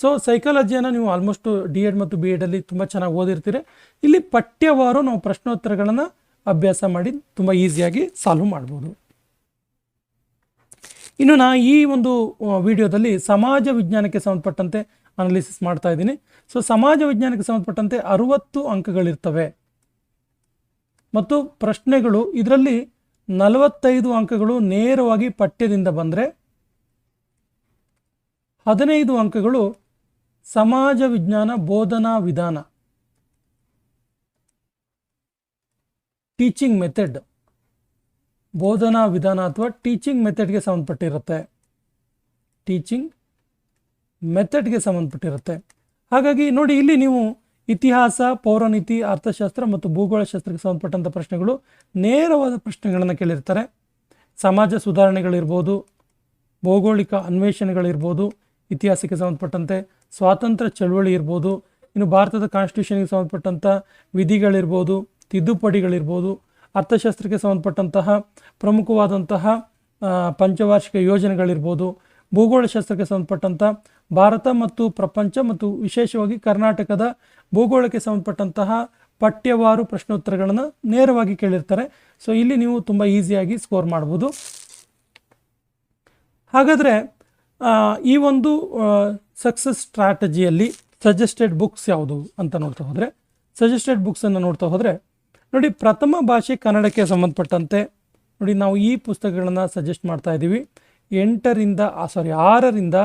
ಸೊ ಸೈಕಾಲಜಿಯನ್ನು ನೀವು ಆಲ್ಮೋಸ್ಟ್ ಡಿ ಎಡ್ ಮತ್ತು ಬಿ ಎಡಲ್ಲಿ ತುಂಬ ಚೆನ್ನಾಗಿ ಓದಿರ್ತೀರಿ. ಇಲ್ಲಿ ಪಠ್ಯವಾರು ನಾವು ಪ್ರಶ್ನೋತ್ತರಗಳನ್ನು ಅಭ್ಯಾಸ ಮಾಡಿ ತುಂಬ ಈಸಿಯಾಗಿ ಸಾಲ್ವ್ ಮಾಡ್ಬೋದು. ಇನ್ನು ನಾ ಈ ಒಂದು ವಿಡಿಯೋದಲ್ಲಿ ಸಮಾಜ ವಿಜ್ಞಾನಕ್ಕೆ ಸಂಬಂಧಪಟ್ಟಂತೆ ಅನಾಲಿಸಿಸ್ ಮಾಡ್ತಾ ಇದ್ದೀನಿ. ಸೊ ಸಮಾಜ ವಿಜ್ಞಾನಕ್ಕೆ ಸಂಬಂಧಪಟ್ಟಂತೆ ಅರುವತ್ತು ಅಂಕಗಳಿರ್ತವೆ. ಮತ್ತು ಪ್ರಶ್ನೆಗಳು, ಇದರಲ್ಲಿ ನಲವತ್ತೈದು ಅಂಕಗಳು ನೇರವಾಗಿ ಪಠ್ಯದಿಂದ ಬಂದರೆ, ಹದಿನೈದು ಅಂಕಗಳು ಸಮಾಜ ವಿಜ್ಞಾನ ಬೋಧನಾ ವಿಧಾನ. ಟೀಚಿಂಗ್ ಮೆಥಡ್ ಬೋಧನಾ ವಿಧಾನ ಅಥವಾ ಟೀಚಿಂಗ್ ಮೆಥಡ್ಗೆ ಸಂಬಂಧಪಟ್ಟಿರುತ್ತೆ. ಟೀಚಿಂಗ್ ಮೆಥಡ್ಗೆ ಸಂಬಂಧಪಟ್ಟಿರುತ್ತೆ. ಹಾಗಾಗಿ ನೋಡಿ ಇಲ್ಲಿ ನೀವು ಇತಿಹಾಸ ಪೌರನೀತಿ ಅರ್ಥಶಾಸ್ತ್ರ ಮತ್ತು ಭೂಗೋಳಶಾಸ್ತ್ರಕ್ಕೆ ಸಂಬಂಧಪಟ್ಟಂಥ ಪ್ರಶ್ನೆಗಳು ನೇರವಾದ ಪ್ರಶ್ನೆಗಳನ್ನು ಕೇಳಿರ್ತಾರೆ. ಸಮಾಜ ಸುಧಾರಣೆಗಳಿರ್ಬೋದು, ಭೌಗೋಳಿಕ ಅನ್ವೇಷಣೆಗಳಿರ್ಬೋದು, ಇತಿಹಾಸಕ್ಕೆ ಸಂಬಂಧಪಟ್ಟಂತೆ ಸ್ವಾತಂತ್ರ್ಯ ಚಳವಳಿ ಇರ್ಬೋದು, ಇನ್ನು ಭಾರತದ ಕಾನ್ಸ್ಟಿಟ್ಯೂಷನ್ಗೆ ಸಂಬಂಧಪಟ್ಟಂಥ ವಿಧಿಗಳಿರ್ಬೋದು ತಿದ್ದುಪಡಿಗಳಿರ್ಬೋದು, ಅರ್ಥಶಾಸ್ತ್ರಕ್ಕೆ ಸಂಬಂಧಪಟ್ಟಂತಹ ಪ್ರಮುಖವಾದಂತಹ ಪಂಚವಾರ್ಷಿಕ ಯೋಜನೆಗಳಿರ್ಬೋದು, ಭೂಗೋಳಶಾಸ್ತ್ರಕ್ಕೆ ಸಂಬಂಧಪಟ್ಟಂಥ ಭಾರತ ಮತ್ತು ಪ್ರಪಂಚ ಮತ್ತು ವಿಶೇಷವಾಗಿ ಕರ್ನಾಟಕದ ಭೂಗೋಳಕ್ಕೆ ಸಂಬಂಧಪಟ್ಟಂತಹ ಪಠ್ಯವಾರು ಪ್ರಶ್ನೋತ್ತರಗಳನ್ನು ನೇರವಾಗಿ ಕೇಳಿರ್ತಾರೆ. ಸೊ ಇಲ್ಲಿ ನೀವು ತುಂಬ ಈಸಿಯಾಗಿ ಸ್ಕೋರ್ ಮಾಡ್ಬೋದು. ಹಾಗಾದರೆ ಈ ಒಂದು ಸಕ್ಸಸ್ ಸ್ಟ್ರಾಟಜಿಯಲ್ಲಿ ಸಜೆಸ್ಟೆಡ್ ಬುಕ್ಸ್ ಯಾವುದು ಅಂತ ನೋಡ್ತಾ ಹೋದರೆ ಸಜೆಸ್ಟೆಡ್ ಬುಕ್ಸನ್ನು ನೋಡ್ತಾ ಹೋದರೆ ನೋಡಿ, ಪ್ರಥಮ ಭಾಷೆ ಕನ್ನಡಕ್ಕೆ ಸಂಬಂಧಪಟ್ಟಂತೆ ನೋಡಿ, ನಾವು ಈ ಪುಸ್ತಕಗಳನ್ನು ಸಜೆಸ್ಟ್ ಮಾಡ್ತಾ ಇದ್ದೀವಿ. ಎಂಟರಿಂದ ಸಾರಿ ಆರರಿಂದ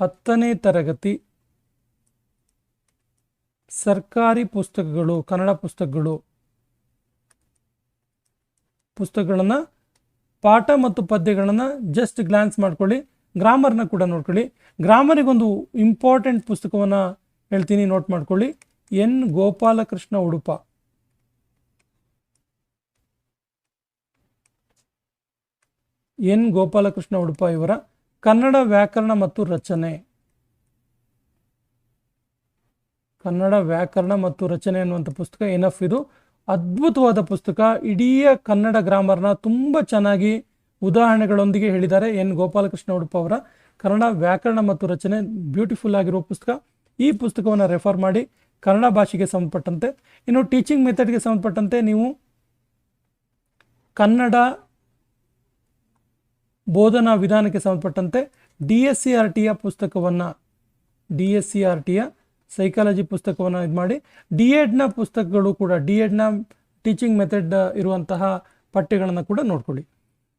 ಹತ್ತನೇ ತರಗತಿ ಸರ್ಕಾರಿ ಪುಸ್ತಕಗಳು, ಕನ್ನಡ ಪುಸ್ತಕಗಳು ಪುಸ್ತಕಗಳನ್ನು ಪಾಠ ಮತ್ತು ಪದ್ಯಗಳನ್ನು ಜಸ್ಟ್ ಗ್ಲಾನ್ಸ್ ಮಾಡ್ಕೊಳ್ಳಿ ಗ್ರಾಮರ್ನ ಕೂಡ ನೋಡ್ಕೊಳ್ಳಿ. ಗ್ರಾಮರಿಗೊಂದು ಇಂಪಾರ್ಟೆಂಟ್ ಪುಸ್ತಕವನ್ನು ಹೇಳ್ತೀನಿ ನೋಟ್ ಮಾಡ್ಕೊಳ್ಳಿ. ಎನ್ ಗೋಪಾಲಕೃಷ್ಣ ಉಡುಪ. ಎನ್ ಗೋಪಾಲಕೃಷ್ಣ ಉಡುಪ ಇವರ ಕನ್ನಡ ವ್ಯಾಕರಣ ಮತ್ತು ರಚನೆ. ಕನ್ನಡ ವ್ಯಾಕರಣ ಮತ್ತು ರಚನೆ ಅನ್ನುವಂಥ ಪುಸ್ತಕ ಎನಫ್ ಇದು. ಅದ್ಭುತವಾದ ಪುಸ್ತಕ. ಇಡೀ ಕನ್ನಡ ಗ್ರಾಮರ್ನ ತುಂಬ ಚೆನ್ನಾಗಿ ಉದಾಹರಣೆಗಳೊಂದಿಗೆ ಹೇಳಿದ್ದಾರೆ ಎನ್ ಗೋಪಾಲಕೃಷ್ಣ ಉಡುಪ ಅವರ ಕನ್ನಡ ವ್ಯಾಕರಣ ಮತ್ತು ರಚನೆ. ಬ್ಯೂಟಿಫುಲ್ ಆಗಿರುವ ಪುಸ್ತಕ. ಈ ಪುಸ್ತಕವನ್ನು ರೆಫರ್ ಮಾಡಿ. ಕನ್ನಡ ಭಾಷೆಗೆ ಸಂಬಂಧಪಟ್ಟಂತೆ, ಇನ್ನು ಟೀಚಿಂಗ್ ಮೆಥಡ್ಗೆ ಸಂಬಂಧಪಟ್ಟಂತೆ ನೀವು ಕನ್ನಡ ಬೋಧನಾ ವಿಧಾನಕ್ಕೆ ಸಂಬಂಧಪಟ್ಟಂತೆ ಡಿ ಎಸ್ ಸಿ ಆರ್ ಟಿಯ ಪುಸ್ತಕವನ್ನು ಡಿ ಎಸ್ ಸಿ ಆರ್ ಟಿಯ ಸೈಕಾಲಜಿ ಪುಸ್ತಕವನ್ನು ಇದು ಮಾಡಿ ಡಿ ಎಡ್ನ ಪುಸ್ತಕಗಳು ಕೂಡ ಡಿ ಎಡ್ನ ಟೀಚಿಂಗ್ ಮೆಥಡ್ ಇರುವಂತಹ ಪಠ್ಯಗಳನ್ನು ಕೂಡ ನೋಡ್ಕೊಳ್ಳಿ.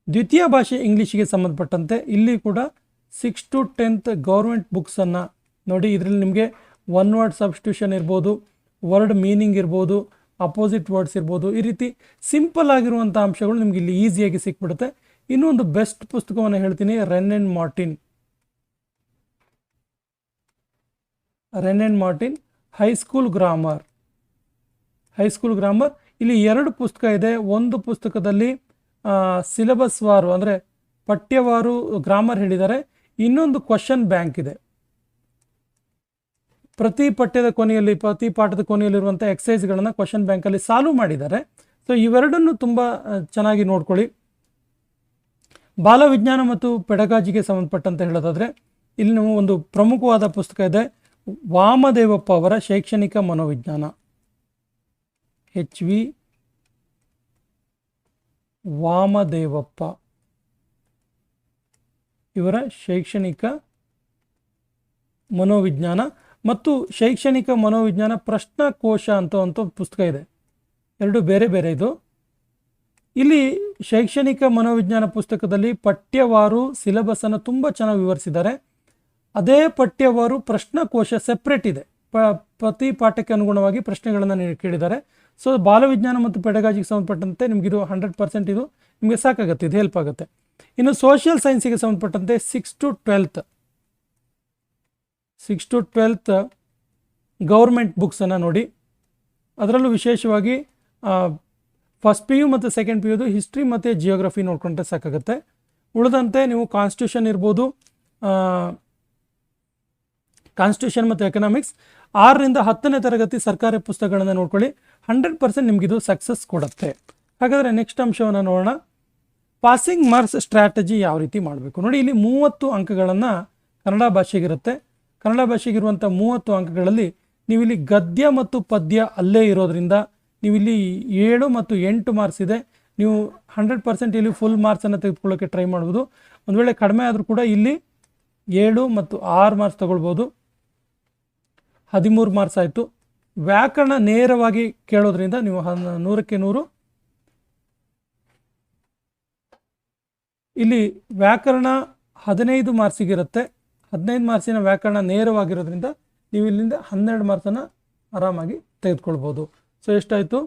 ದ್ವಿತೀಯ ಭಾಷೆ ಇಂಗ್ಲೀಷಿಗೆ ಸಂಬಂಧಪಟ್ಟಂತೆ, ಇಲ್ಲಿ ಕೂಡ ಸಿಕ್ಸ್ ಟು ಟೆಂತ್ ಗೌರ್ಮೆಂಟ್ ಬುಕ್ಸನ್ನು ನೋಡಿ, ಇದರಲ್ಲಿ ನಿಮಗೆ ಒನ್ ವರ್ಡ್ ಸಬ್ಸ್ಟಿಟ್ಯೂಷನ್ ಇರ್ಬೋದು ವರ್ಡ್ ಮೀನಿಂಗ್ ಇರ್ಬೋದು ಅಪೋಸಿಟ್ ವರ್ಡ್ಸ್ ಇರ್ಬೋದು, ಈ ರೀತಿ ಸಿಂಪಲ್ ಆಗಿರುವಂಥ ಅಂಶಗಳು ನಿಮಗೆ ಇಲ್ಲಿ ಈಸಿಯಾಗಿ ಸಿಕ್ಬಿಡುತ್ತೆ. ಇನ್ನೊಂದು ಬೆಸ್ಟ್ ಪುಸ್ತಕವನ್ನು ಹೇಳ್ತೀನಿ Wren and Martin Wren and Martin high school grammar high school grammar ಇಲ್ಲಿ ಎರಡು ಪುಸ್ತಕ ಇದೆ. ಒಂದು ಪುಸ್ತಕದಲ್ಲಿ ಸಿಲೆಬಸ್ ವಾರು, ಅಂದರೆ ಪಠ್ಯವಾರು ಗ್ರಾಮರ್ ಹೇಳಿದ್ದಾರೆ. ಇನ್ನೊಂದು ಕ್ವಶನ್ ಬ್ಯಾಂಕ್ ಇದೆ. ಪ್ರತಿ ಪಠ್ಯದ ಕೊನೆಯಲ್ಲಿ, ಪ್ರತಿ ಪಾಠದ ಕೊನೆಯಲ್ಲಿರುವಂಥ ಎಕ್ಸೈಸ್ಗಳನ್ನು ಕ್ವಶನ್ ಬ್ಯಾಂಕಲ್ಲಿ ಸಾಲ್ವ್ ಮಾಡಿದ್ದಾರೆ. ಸೊ ಇವೆರಡನ್ನು ತುಂಬ ಚೆನ್ನಾಗಿ ನೋಡ್ಕೊಳ್ಳಿ. ಬಾಲವಿಜ್ಞಾನ ಮತ್ತು ಪೆಡಗಾಜಿಗೆ ಸಂಬಂಧಪಟ್ಟಂತೆ ಹೇಳೋದಾದರೆ, ಇಲ್ಲಿ ನಾವು ಒಂದು ಪ್ರಮುಖವಾದ ಪುಸ್ತಕ ಇದೆ, ವಾಮದೇವಪ್ಪ ಅವರ ಶೈಕ್ಷಣಿಕ ಮನೋವಿಜ್ಞಾನ. ಎಚ್ ವಿ ವಾಮದೇವಪ್ಪ ಇವರ ಶೈಕ್ಷಣಿಕ ಮನೋವಿಜ್ಞಾನ. ಮತ್ತು ಶೈಕ್ಷಣಿಕ ಮನೋವಿಜ್ಞಾನ ಪ್ರಶ್ನಕೋಶ ಅಂತ ಒಂದು ಪುಸ್ತಕ ಇದೆ. ಎರಡು ಬೇರೆ ಬೇರೆ ಇದು. ಇಲ್ಲಿ ಶೈಕ್ಷಣಿಕ ಮನೋವಿಜ್ಞಾನ ಪುಸ್ತಕದಲ್ಲಿ ಪಠ್ಯವಾರು ಸಿಲೆಬಸನ್ನು ತುಂಬ ಚೆನ್ನಾಗಿ ವಿವರಿಸಿದ್ದಾರೆ. ಅದೇ ಪಠ್ಯವಾರು ಪ್ರಶ್ನಕೋಶ ಸೆಪ್ರೇಟ್ ಇದೆ. ಪ, ಪ್ರತಿ ಪಾಠಕ್ಕೆ ಅನುಗುಣವಾಗಿ ಪ್ರಶ್ನೆಗಳನ್ನು ಕೇಳಿದ್ದಾರೆ. ಸೊ ಬಾಲವಿಜ್ಞಾನ ಮತ್ತು ಪೆಡಗಾಜಿಗೆ ಸಂಬಂಧಪಟ್ಟಂತೆ ನಿಮಗಿದು ಹಂಡ್ರೆಡ್ ಪರ್ಸೆಂಟ್ ಇದು ನಿಮಗೆ ಸಾಕಾಗುತ್ತೆ, ಇದು ಹೆಲ್ಪ್ ಆಗುತ್ತೆ. ಇನ್ನು ಸೋಷಿಯಲ್ ಸೈನ್ಸಿಗೆ ಸಂಬಂಧಪಟ್ಟಂತೆ six to twelfth six to twelfth government ಬುಕ್ಸನ್ನು ನೋಡಿ. ಅದರಲ್ಲೂ ವಿಶೇಷವಾಗಿ ಫಸ್ಟ್ ಪಿ ಯು ಮತ್ತು ಸೆಕೆಂಡ್ ಪಿ ಯುದು ಹಿಸ್ಟ್ರಿ ಮತ್ತು ಜಿಯೋಗ್ರಫಿ ನೋಡ್ಕೊಂಡ್ರೆ ಸಾಕಾಗುತ್ತೆ. ಉಳಿದಂತೆ ನೀವು ಕಾನ್ಸ್ಟಿಟ್ಯೂಷನ್ ಇರ್ಬೋದು ಕಾನ್ಸ್ಟಿಟ್ಯೂಷನ್ ಮತ್ತು ಎಕನಾಮಿಕ್ಸ್ ಆರರಿಂದ ಹತ್ತನೇ ತರಗತಿ ಸರ್ಕಾರಿ ಪುಸ್ತಕಗಳನ್ನು ನೋಡ್ಕೊಳ್ಳಿ. ಹಂಡ್ರೆಡ್ ಪರ್ಸೆಂಟ್ ನಿಮಗಿದು ಸಕ್ಸಸ್ ಕೊಡುತ್ತೆ. ಹಾಗಾದರೆ ನೆಕ್ಸ್ಟ್ ಅಂಶವನ್ನು ನೋಡೋಣ. ಪಾಸಿಂಗ್ ಮಾರ್ಕ್ಸ್ ಸ್ಟ್ರಾಟಜಿ ಯಾವ ರೀತಿ ಮಾಡಬೇಕು? ನೋಡಿ, ಇಲ್ಲಿ ಮೂವತ್ತು ಅಂಕಗಳನ್ನು ಕನ್ನಡ ಭಾಷೆಗಿರುತ್ತೆ ಕನ್ನಡ ಭಾಷೆಗಿರುವಂಥ ಮೂವತ್ತು ಅಂಕಗಳಲ್ಲಿ ನೀವಿಲ್ಲಿ ಗದ್ಯ ಮತ್ತು ಪದ್ಯ ಅಲ್ಲೇ ಇರೋದ್ರಿಂದ ನೀವಿಲ್ಲಿ ಏಳು ಮತ್ತು ಎಂಟು ಮಾರ್ಕ್ಸ್ ಇದೆ. ನೀವು ಹಂಡ್ರೆಡ್ ಪರ್ಸೆಂಟ್ ಇಲ್ಲಿ ಫುಲ್ ಮಾರ್ಕ್ಸನ್ನು ತೆಗೆದುಕೊಳ್ಳೋಕ್ಕೆ ಟ್ರೈ ಮಾಡ್ಬೋದು. ಒಂದು ವೇಳೆ ಕಡಿಮೆ ಆದರೂ ಕೂಡ ಇಲ್ಲಿ ಏಳು ಮತ್ತು ಆರು ಮಾರ್ಕ್ಸ್ ತಗೊಳ್ಬೋದು. ಹದಿಮೂರು ಮಾರ್ಕ್ಸ್ ಆಯಿತು. ವ್ಯಾಕರಣ ನೇರವಾಗಿ ಕೇಳೋದ್ರಿಂದ ನೀವು ನೂರಕ್ಕೆ ನೂರು. ಇಲ್ಲಿ ವ್ಯಾಕರಣ ಹದಿನೈದು ಮಾರ್ಕ್ಸಿಗಿರುತ್ತೆ ಹದಿನೈದು ಮಾರ್ಕ್ಸಿನ ವ್ಯಾಕರಣ ನೇರವಾಗಿರೋದ್ರಿಂದ ನೀವು ಇಲ್ಲಿಂದ ಹನ್ನೆರಡು ಮಾರ್ಕ್ಸನ್ನು ಆರಾಮಾಗಿ ತೆಗೆದುಕೊಳ್ಬೋದು. ಸೊ ಎಷ್ಟಾಯಿತು?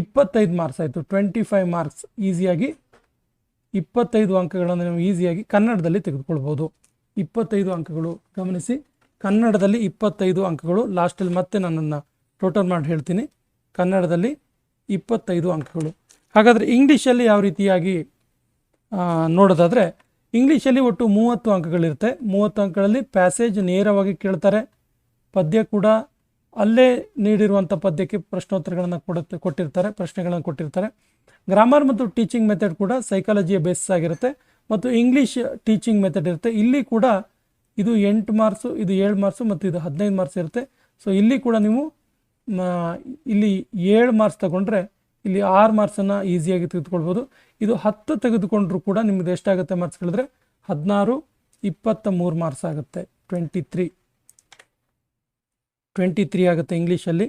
ಇಪ್ಪತ್ತೈದು ಮಾರ್ಕ್ಸ್ ಆಯಿತು. ಟ್ವೆಂಟಿ ಫೈವ್ ಮಾರ್ಕ್ಸ್ ಈಸಿಯಾಗಿ ಇಪ್ಪತ್ತೈದು ಅಂಕಗಳನ್ನು ನೀವು ಈಸಿಯಾಗಿ ಕನ್ನಡದಲ್ಲಿ ತೆಗೆದುಕೊಳ್ಬೋದು. ಇಪ್ಪತ್ತೈದು ಅಂಕಗಳು, ಗಮನಿಸಿ. ಕನ್ನಡದಲ್ಲಿ ಇಪ್ಪತ್ತೈದು ಅಂಕಗಳು, ಲಾಸ್ಟಲ್ಲಿ ಮತ್ತೆ ನನ್ನನ್ನು ಟೋಟಲ್ ಮಾಡಿ ಹೇಳ್ತೀನಿ. ಕನ್ನಡದಲ್ಲಿ ಇಪ್ಪತ್ತೈದು ಅಂಕಗಳು. ಹಾಗಾದರೆ ಇಂಗ್ಲೀಷಲ್ಲಿ ಯಾವ ರೀತಿಯಾಗಿ ನೋಡೋದಾದರೆ ಇಂಗ್ಲೀಷಲ್ಲಿ ಒಟ್ಟು ಮೂವತ್ತು ಅಂಕಗಳಿರುತ್ತೆ. ಮೂವತ್ತು ಅಂಕಗಳಲ್ಲಿ ಪ್ಯಾಸೇಜ್ ನೇರವಾಗಿ ಕೇಳ್ತಾರೆ. ಪದ್ಯ ಕೂಡ ಅಲ್ಲೇ ನೀಡಿರುವಂಥ ಪದ್ಯಕ್ಕೆ ಪ್ರಶ್ನೋತ್ತರಗಳನ್ನು ಕೊಡುತ್ತೆ ಕೊಟ್ಟಿರ್ತಾರೆ, ಪ್ರಶ್ನೆಗಳನ್ನು ಕೊಟ್ಟಿರ್ತಾರೆ. ಗ್ರಾಮರ್ ಮತ್ತು ಟೀಚಿಂಗ್ ಮೆಥಡ್ ಕೂಡ ಸೈಕಾಲಜಿಯ ಬೇಸಿಸ್ ಆಗಿರುತ್ತೆ. ಮತ್ತು ಇಂಗ್ಲೀಷ್ ಟೀಚಿಂಗ್ ಮೆಥಡ್ ಇರುತ್ತೆ. ಇಲ್ಲಿ ಕೂಡ ಇದು ಎಂಟು ಮಾರ್ಕ್ಸು ಇದು ಏಳು ಮಾರ್ಕ್ಸು ಮತ್ತು ಇದು ಹದಿನೈದು ಮಾರ್ಕ್ಸ್ ಇರುತ್ತೆ. ಸೊ ಇಲ್ಲಿ ಕೂಡ ನೀವು ಇಲ್ಲಿ ಏಳು ಮಾರ್ಕ್ಸ್ ತಗೊಂಡ್ರೆ ಇಲ್ಲಿ ಆರು ಮಾರ್ಕ್ಸನ್ನು ಈಸಿಯಾಗಿ ತೆಗೆದುಕೊಳ್ಬೋದು. ಇದು ಹತ್ತು ತೆಗೆದುಕೊಂಡ್ರೂ ಕೂಡ ನಿಮ್ದು ಎಷ್ಟಾಗುತ್ತೆ ಮಾರ್ಕ್ಸ್ ಹೇಳಿದ್ರೆ ಹದಿನಾರು ಇಪ್ಪತ್ತ ಮೂರು ಮಾರ್ಕ್ಸ್ ಆಗುತ್ತೆ. ಟ್ವೆಂಟಿ ತ್ರೀ ಟ್ವೆಂಟಿ ತ್ರೀ ಆಗುತ್ತೆ ಇಂಗ್ಲೀಷಲ್ಲಿ.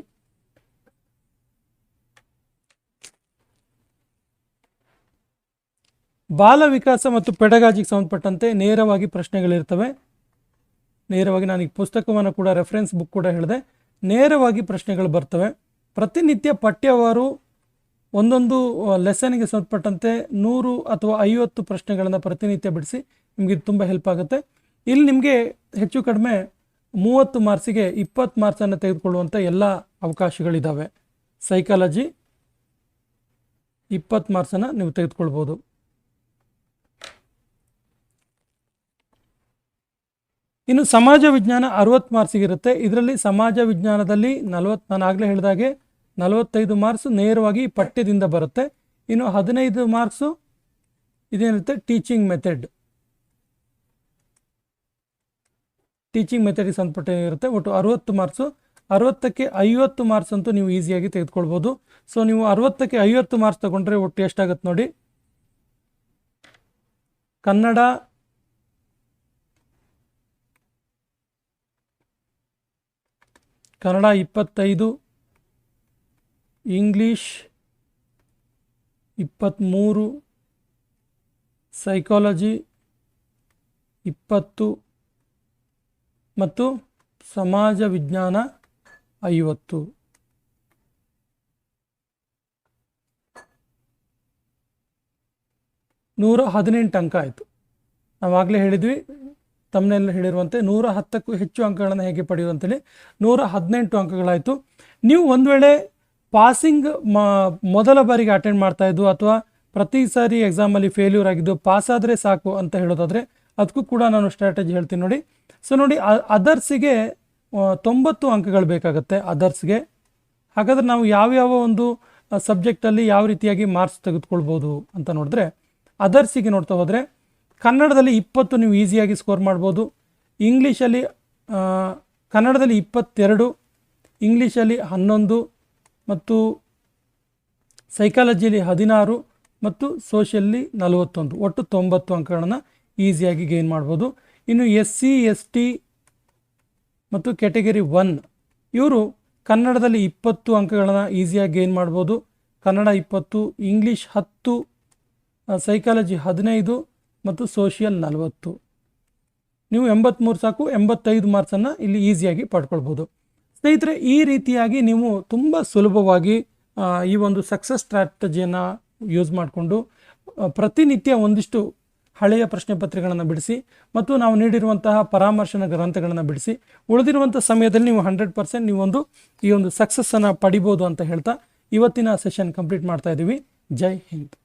ಬಾಲ ವಿಕಾಸ ಮತ್ತು ಪೆಡಗಾಜಿಗೆ ಸಂಬಂಧಪಟ್ಟಂತೆ ನೇರವಾಗಿ ಪ್ರಶ್ನೆಗಳಿರ್ತವೆ. ನೇರವಾಗಿ ನಾನು ಈ ಪುಸ್ತಕವನ್ನು ಕೂಡ ರೆಫರೆನ್ಸ್ ಬುಕ್ ಕೂಡ ಹೇಳಿದೆ. ನೇರವಾಗಿ ಪ್ರಶ್ನೆಗಳು ಬರ್ತವೆ. ಪ್ರತಿನಿತ್ಯ ಪಠ್ಯವಾರು ಒಂದೊಂದು ಲೆಸನ್ಗೆ ಸಂಬಂಧಪಟ್ಟಂತೆ ನೂರು ಅಥವಾ ಐವತ್ತು ಪ್ರಶ್ನೆಗಳನ್ನು ಪ್ರತಿನಿತ್ಯ ಬಿಡಿಸಿ ನಿಮಗೆ ತುಂಬ ಹೆಲ್ಪ್ ಆಗುತ್ತೆ. ಇಲ್ಲಿ ನಿಮಗೆ ಹೆಚ್ಚು ಕಡಿಮೆ ಮೂವತ್ತು ಮಾರ್ಕ್ಸಿಗೆ ಇಪ್ಪತ್ತು ಮಾರ್ಕ್ಸನ್ನು ತೆಗೆದುಕೊಳ್ಳುವಂಥ ಎಲ್ಲ ಅವಕಾಶಗಳಿದ್ದಾವೆ ಸೈಕಾಲಜಿ ಇಪ್ಪತ್ತು ಮಾರ್ಕ್ಸನ್ನು ನೀವು ತೆಗೆದುಕೊಳ್ಬೋದು. ಇನ್ನು ಸಮಾಜ ವಿಜ್ಞಾನ ಅರವತ್ತು ಮಾರ್ಕ್ಸಿಗಿರುತ್ತೆ ಇದರಲ್ಲಿ ಸಮಾಜ ವಿಜ್ಞಾನದಲ್ಲಿ ನಲವತ್ತು ನಾನು ಆಗಲೇ ಹೇಳಿದಾಗೆ ನಲವತ್ತೈದು ಮಾರ್ಕ್ಸ್ ನೇರವಾಗಿ ಪಠ್ಯದಿಂದ ಬರುತ್ತೆ. ಇನ್ನು ಹದಿನೈದು ಮಾರ್ಕ್ಸು ಇದೇನಿರುತ್ತೆ? ಟೀಚಿಂಗ್ ಮೆಥಡ್ ಟೀಚಿಂಗ್ ಮೆಥಡಿಗೆ ಇರುತ್ತೆ ಒಟ್ಟು ಅರವತ್ತು ಮಾರ್ಕ್ಸು. ಅರವತ್ತಕ್ಕೆ ಐವತ್ತು ಮಾರ್ಕ್ಸ್ ಅಂತೂ ನೀವು ಈಸಿಯಾಗಿ ತೆಗೆದುಕೊಳ್ಬೋದು. ಸೊ ನೀವು ಅರವತ್ತಕ್ಕೆ ಐವತ್ತು ಮಾರ್ಕ್ಸ್ ತೊಗೊಂಡ್ರೆ ಒಟ್ಟು ಎಷ್ಟಾಗತ್ತೆ ನೋಡಿ? ಕನ್ನಡ ಕನ್ನಡ ಇಪ್ಪತ್ತೈದು. ಇಂಗ್ಲೀಷ್ ಇಪ್ಪತ್ತ್ಮೂರು ಸೈಕಾಲಜಿ ಇಪ್ಪತ್ತು ಮತ್ತು ಸಮಾಜ ವಿಜ್ಞಾನ ಐವತ್ತು. ನೂರ ಹದಿನೆಂಟು ಅಂಕ ಆಯಿತು. ನಾವಾಗಲೇ ಹೇಳಿದ್ವಿ ತಮ್ಮನೆಲ್ಲ ಹೇಳಿರುವಂತೆ ನೂರ ಹತ್ತಕ್ಕೂ ಹೆಚ್ಚು ಅಂಕಗಳನ್ನು ಹೇಗೆ ಪಡೆಯುವಂತೇಳಿ ನೂರ ಹದಿನೆಂಟು ಅಂಕಗಳಾಯಿತು. ನೀವು ಒಂದು ವೇಳೆ ಪಾಸಿಂಗ್ ಮ, ಮೊದಲ ಬಾರಿಗೆ ಅಟೆಂಡ್ ಮಾಡ್ತಾ ಇದ್ದು ಅಥವಾ ಪ್ರತಿ ಸಾರಿ ಎಕ್ಸಾಮಲ್ಲಿ ಫೇಲ್ಯೂರ್ ಆಗಿದ್ದು ಪಾಸ್ ಆದರೆ ಸಾಕು ಅಂತ ಹೇಳೋದಾದರೆ ಅದಕ್ಕೂ ಕೂಡ ನಾನು ಸ್ಟ್ರಾಟಜಿ ಹೇಳ್ತೀನಿ ನೋಡಿ. ಸೊ ನೋಡಿ ಅದರ್ಸಿಗೆ ತೊಂಬತ್ತು ಅಂಕಗಳು ಬೇಕಾಗುತ್ತೆ ಅದರ್ಸ್ಗೆ ಹಾಗಾದರೆ ನಾವು ಯಾವ್ಯಾವ ಒಂದು ಸಬ್ಜೆಕ್ಟಲ್ಲಿ ಯಾವ ರೀತಿಯಾಗಿ ಮಾರ್ಕ್ಸ್ ತೆಗೆದುಕೊಳ್ಬೋದು ಅಂತ ನೋಡಿದ್ರೆ ಅದರ್ಸಿಗೆ ನೋಡ್ತಾ ಹೋದರೆ ಕನ್ನಡದಲ್ಲಿ ಇಪ್ಪತ್ತು ನೀವು ಈಸಿಯಾಗಿ ಸ್ಕೋರ್ ಮಾಡ್ಬೋದು. ಇಂಗ್ಲೀಷಲ್ಲಿ ಕನ್ನಡದಲ್ಲಿ ಇಪ್ಪತ್ತೆರಡು ಇಂಗ್ಲೀಷಲ್ಲಿ ಹನ್ನೊಂದು ಮತ್ತು ಸೈಕಾಲಜಿಯಲ್ಲಿ ಹದಿನಾರು ಮತ್ತು ಸೋಷಿಯಲ್ಲಿ ನಲವತ್ತೊಂದು, ಒಟ್ಟು ತೊಂಬತ್ತು ಅಂಕಗಳನ್ನು ಈಸಿಯಾಗಿ ಗೇನ್ ಮಾಡ್ಬೋದು. ಇನ್ನು ಎಸ್ ಸಿ ಎಸ್ ಟಿ ಮತ್ತು ಕ್ಯಾಟಗರಿ ಒನ್, ಇವರು ಕನ್ನಡದಲ್ಲಿ ಇಪ್ಪತ್ತು ಅಂಕಗಳನ್ನು ಈಸಿಯಾಗಿ ಗೇನ್ ಮಾಡ್ಬೋದು. ಕನ್ನಡ ಇಪ್ಪತ್ತು, ಇಂಗ್ಲೀಷ್ ಹತ್ತು ಸೈಕಾಲಜಿ ಹದಿನೈದು ಮತ್ತು ಸೋಷಿಯಲ್ ನಲವತ್ತು. ನೀವು ಎಂಬತ್ತ್ಮೂರು ಸಾಕು, ಎಂಬತ್ತೈದು ಮಾರ್ಕ್ಸನ್ನು ಇಲ್ಲಿ ಈಸಿಯಾಗಿ ಪಡ್ಕೊಳ್ಬೋದು. ಸ್ನೇಹಿತರೆ, ಈ ರೀತಿಯಾಗಿ ನೀವು ತುಂಬ ಸುಲಭವಾಗಿ ಈ ಒಂದು ಸಕ್ಸಸ್ ಸ್ಟ್ರಾಟಜಿಯನ್ನು ಯೂಸ್ ಮಾಡಿಕೊಂಡು ಪ್ರತಿನಿತ್ಯ ಒಂದಿಷ್ಟು ಹಳೆಯ ಪ್ರಶ್ನೆ ಪತ್ರಿಕೆಗಳನ್ನು ಬಿಡಿಸಿ ಮತ್ತು ನಾವು ನೀಡಿರುವಂತಹ ಪರಾಮರ್ಶನ ಗ್ರಂಥಗಳನ್ನು ಬಿಡಿಸಿ ಉಳಿದಿರುವಂಥ ಸಮಯದಲ್ಲಿ ನೀವು ಹಂಡ್ರೆಡ್ ಪರ್ಸೆಂಟ್ ನೀವೊಂದು ಈ ಒಂದು ಸಕ್ಸಸ್ಸನ್ನು ಪಡಿಬೋದು ಅಂತ ಹೇಳ್ತಾ ಇವತ್ತಿನ ಸೆಷನ್ ಕಂಪ್ಲೀಟ್ ಮಾಡ್ತಾ ಇದ್ದೀವಿ ಜೈ ಹಿಂದ್.